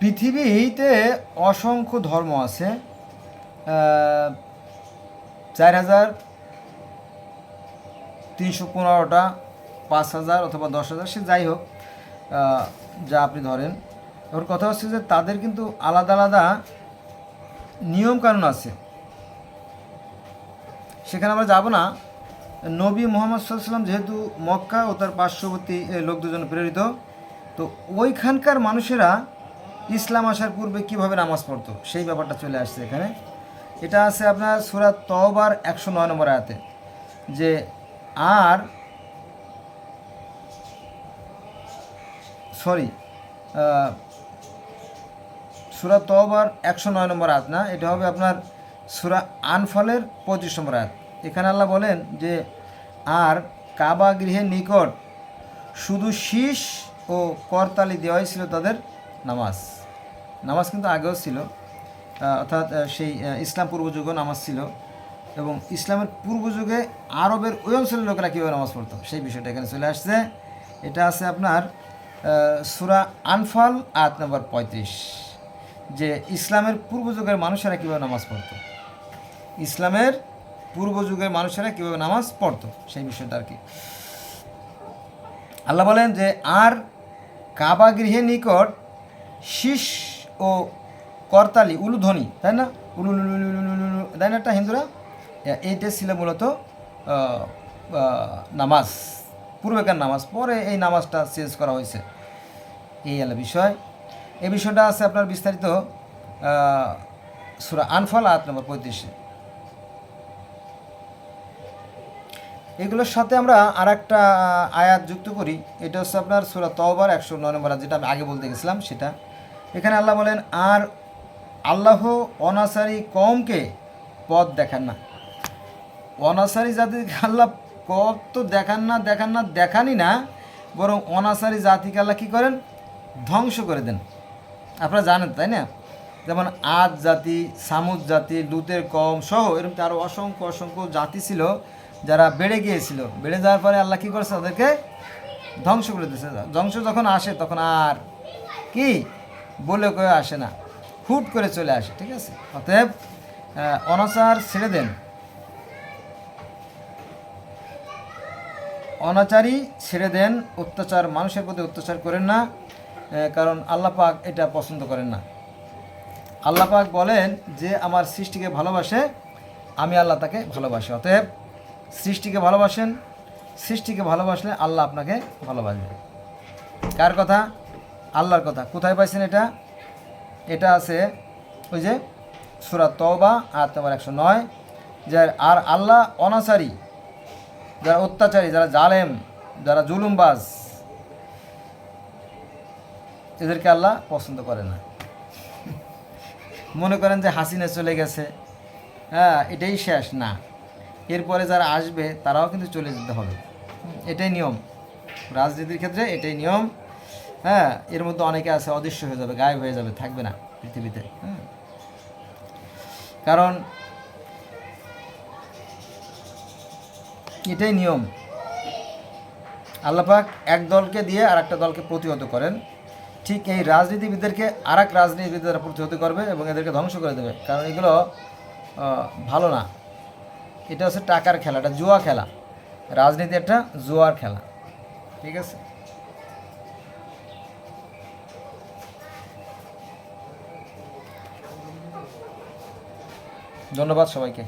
পৃথিবীতে অসংখ্য ধর্ম আছে চার হাজার তিনশো পনেরোটা, পাঁচ হাজার অথবা দশ হাজার, সে যাই হোক যা আপনি ধরেন। ওর কথা হচ্ছে যে তাদের কিন্তু আলাদা আলাদা নিয়মকানুন আছে। সেখানে আমরা যাব না। নবী মোহাম্মদ সাল্লাম যেহেতু মক্কা ও তার পার্শ্ববর্তী লোক দুজন প্রেরিত, তো ওইখানকার মানুষেরা ইসলাম আসার পূর্বে কীভাবে নামাজ পড়তো, সেই ব্যাপারটা চলে আসছে এখানে। এটা আছে আপনার সুরাত তওবার একশো নয় নম্বর আয়াতে, যে, আর, সরি সুরা তওবার একশো নয় নম্বর আয়াত না, এটা হবে আপনার সুরা আনফলের পঁচিশ নম্বর আয়াত। এখানে আল্লাহ বলেন যে, আর কাবা গৃহের নিকট শুধু শীষ ও করতালি দেওয়াই ছিল তাদের নামাজ। নামাজ কিন্তু আগেও ছিল। অর্থাৎ সেই ইসলাম পূর্ব যুগেও নামাজ ছিল এবং ইসলামের পূর্ব যুগে আরবের ওই অঞ্চলের লোকেরা কীভাবে নামাজ পড়তো, সেই বিষয়টা এখানে চলে আসছে। এটা আছে আপনার সুরা আনফাল, আয়াত নম্বর পঁয়ত্রিশ, যে ইসলামের পূর্ব যুগের মানুষেরা কীভাবে নামাজ পড়তো। ইসলামের পূর্ব যুগের মানুষেরা কীভাবে নামাজ পড়তো, সেই বিষয়টা আর কি। আল্লাহ বলেন যে, আর কাবা গৃহের নিকট শীষ ও করতালি, উলুধ্বনি, তাই না? উলু তাই না একটা হিন্দুরা এইটা ছিল মূলত নামাজ পূর্বেকার নামাজ পরে এই নামাজটা চেঞ্জ করা হয়েছে এই হলো বিষয় এই বিষয়টা আছে আপনার বিস্তারিত সুরা আনফল আয়াত নম্বর পঁয়ত্রিশে এগুলোর সাথে আমরা আর একটা আয়াত যুক্ত করি এটা হচ্ছে আপনার সুরা তওবার একশো নয় নম্বর যেটা আমি আগে বলতে গেছিলাম সেটা এখানে আল্লাহ বলেন, আর আল্লাহ অনাসারি কমকে পথ দেখান না। অনাসারি জাতিকে আল্লাহ পথ তো দেখান না দেখান না দেখানি না, বরং অনাসারি জাতিকে আল্লাহ কী করেন? ধ্বংস করে দেন। আপনারা জানেন, তাই না? যেমন আদ জাতি, সামুদ জাতি, লুতের কম সহ এরকম আরও অসংখ্য অসংখ্য জাতি ছিল যারা বেড়ে গিয়েছিল। বেড়ে যাওয়ার পরে আল্লাহ কী করেছে? তাদেরকে ধ্বংস করে দিয়েছে। ধ্বংস যখন আসে, তখন আর কি? বলে কেউ আসে না। হুট করে চলে আসে, ঠিক আছে? অতএব অনাচার ছেড়ে দেন। অনাচারী ছেড়ে দেন, অত্যাচার, মানুষের প্রতি অত্যাচার করেন না কারণ আল্লাহ পাক এটা পছন্দ করেন না। আল্লাহ পাক বলেন যে, আমার সৃষ্টিকে ভালোবাসে, আমি আল্লাহ তাকে ভালোবাসি। অতএব, সৃষ্টিকে ভালোবাসেন, সৃষ্টিকে ভালোবাসলে আল্লাহ আপনাকে ভালোবাসবে। কার কথা? আল্লাহর কথা। কোথায় পাইছেন এটা? এটা আছে ওই যে সুরা তওবা, আয়াত নম্বর একশো নয় যে আর আল্লাহ অনাচারী, যারা অত্যাচারী, যারা জালেম, যারা জুলুমবাজ, এদেরকে আল্লাহ পছন্দ করে না। মনে করেন যে হাসিনা চলে গেছে। হ্যাঁ এটাই শেষ, না। এরপরে যারা আসবে, তারাও কিন্তু চলে যেতে হবে। এটাই নিয়ম। রাজনীতির ক্ষেত্রে এটাই নিয়ম। হ্যাঁ এর মধ্যে অনেকে আছে, অদৃশ্য হয়ে যাবে, গায়েব হয়ে যাবে, থাকবে না পৃথিবীতে হ্যাঁ কারণ এটাই নিয়ম। আল্লাপাক এক দলকে দিয়ে আর একটা দলকে প্রতিহত করেন। ঠিক এই রাজনীতিবিদদেরকে আর এক রাজনীতিবিদ দ্বারা প্রতিহত করবে এবং এদেরকে ধ্বংস করে দেবে। কারণ এগুলো ভালো না। এটা হচ্ছে টাকার খেলা, এটা জুয়া খেলা। রাজনীতি একটা জুয়ার খেলা। ঠিক আছে? ধন্যবাদ সবাইকে।